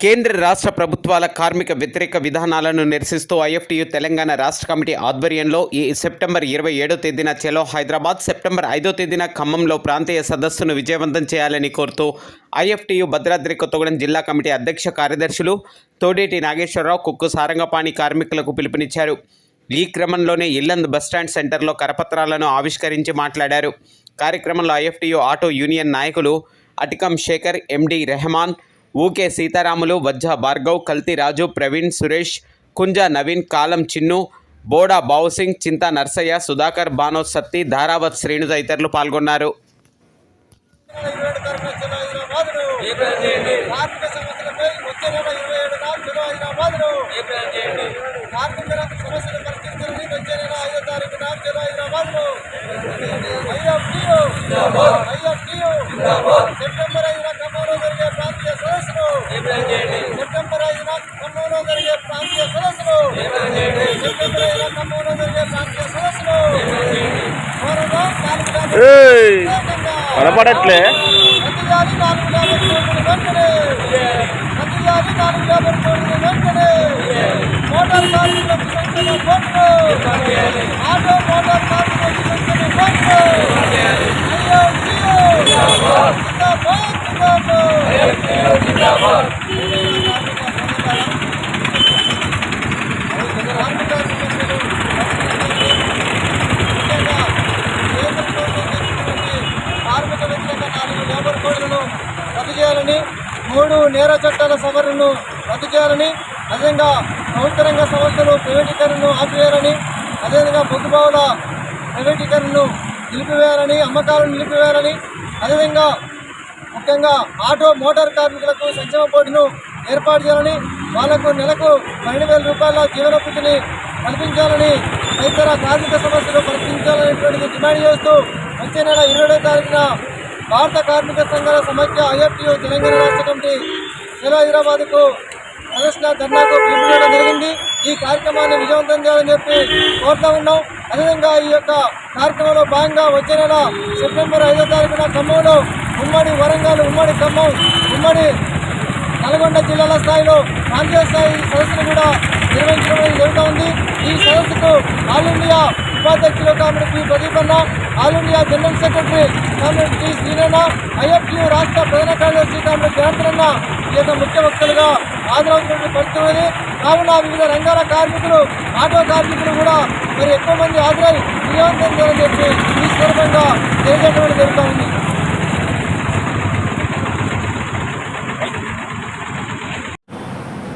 కేంద్ర రాష్ట్ర ప్రభుత్వాల కార్మిక వ్యతిరేక విధానాలను నిరసిస్తూ ఐఎఫ్టీయు తెలంగాణ రాష్ట్ర కమిటీ ఆధ్వర్యంలో ఈ సెప్టెంబర్ ఇరవై ఏడో తేదీన చెలో హైదరాబాద్ సెప్టెంబర్ ఐదో తేదీన ఖమ్మంలో ప్రాంతీయ సదస్సును విజయవంతం చేయాలని కోరుతూ ఐఎఫ్టీయు భద్రాద్రి కొత్తగూడెం జిల్లా కమిటీ అధ్యక్ష కార్యదర్శులు తోడేటి నాగేశ్వరరావు కుక్కు సారంగపాణి కార్మికులకు పిలుపునిచ్చారు. ఈ క్రమంలోనే ఇల్లంద్ బస్టాండ్ సెంటర్లో కరపత్రాలను ఆవిష్కరించి మాట్లాడారు. కార్యక్రమంలో ఐఎఫ్టీయు ఆటో యూనియన్ నాయకులు అటికం శేఖర్ ఎండి రెహమాన్ ఊకే సీతారాములు వజ్జ భార్గవ్ కల్తీరాజు ప్రవీణ్ సురేష్ కుంజ నవీన్ కాలం చిన్ను బోడా బావుసింగ్ చింతా నర్సయ్య సుధాకర్ బానో సత్తి ధారావత్ శ్రేణు తదితరులు పాల్గొన్నారు. కార్మిక సెప్టెంబర్ ఐదున ఖమ్మంలో జరిగే ప్రాంతీయ సదస్సులు సెప్టెంబర్ ఐదున ఖమ్మంలో జరిగే ప్రాంతీయ సదస్సులు. కనపడట్లే ప్రతిదాని నాలుగు లేబర్ వెంటనే ప్రతిదాని నాలుగు వెంటనే మోటార్ కార్మికులకు కోట్లు ఆటో మోటార్ కార్మికులకు పెంచిన కోట్లు అయ్యో జియో జిందాబాద్ జిందాబాద్ కార్మిక సమస్యలు ముఖ్యంగా కేంద్ర ప్రభుత్వం తీసుకున్నటువంటి కార్మిక వ్యతిరేక నాలుగు లేబర్ కోడ్లను రద్దు చేయాలని మూడు నేర చట్టాల సవరణను రద్దు చేయాలని అదేవిధంగా ప్రభుత్వ రంగ సంస్థలు ప్రైవేటీకరణను ఆపివేయాలని అదేవిధంగా బొగ్గుబావుల ప్రైవేటీకరణను నిలిపివేయాలని అమ్మకాలను నిలిపివేయాలని అదేవిధంగా ముఖ్యంగా ఆటో మోటార్ కార్మికులకు సంక్షేమ బోర్డును ఏర్పాటు చేయాలని వాళ్ళకు నెలకు పన్నెండు వేల రూపాయల జీవనోపాధిని కల్పించాలని తదితర కార్మిక సమస్యలు పరిష్కరించాలనేటువంటిది డిమాండ్ చేస్తూ వచ్చే నెల ఇరవై తారీఖున భారత కార్మిక సంఘాల సమైక్య ఐఎఫ్టియు తెలంగాణ రాష్ట్ర కమిటీ సెల హైదరాబాద్కు ప్రదర్శన ధర్నాకు పిలుపునివ్వడం జరిగింది. ఈ కార్యక్రమాన్ని విజయవంతం చేయాలని చెప్పి కోరుతా ఉన్నాం. అదేవిధంగా ఈ యొక్క కార్యక్రమంలో భాగంగా వచ్చే నెల సెప్టెంబర్ ఐదో తారీఖున ఖమ్మంలో ఉమ్మడి వరంగల్ ఉమ్మడి ఖమ్మం ఉమ్మడి నల్గొండ జిల్లాల స్థాయిలో ప్రాంతీయ స్థాయి సదస్సును కూడా నిర్వహించడం అనేది జరుగుతూ ఉంది. ఈ సదస్సుకు ఆల్ ఇండియా ఉపాధ్యక్షులు comrade P Pradeep all India general secretary comrade T శ్రీనన్న IFTU రాష్ట్ర ప్రధాన కార్యదర్శి కామెడీ జనార్దన్ ఈ యొక్క ముఖ్య వక్తలుగా హాజరవుతున్న పరిస్థితి కావున వివిధ రంగాల కార్మికులు ఆటో కార్మికులు కూడా మరి ఎక్కువ మంది హాజరై విజయవంతం చేయాలని చెప్పి ఈ సందర్భంగా తెలియజేయడం జరుగుతుంది ఉంది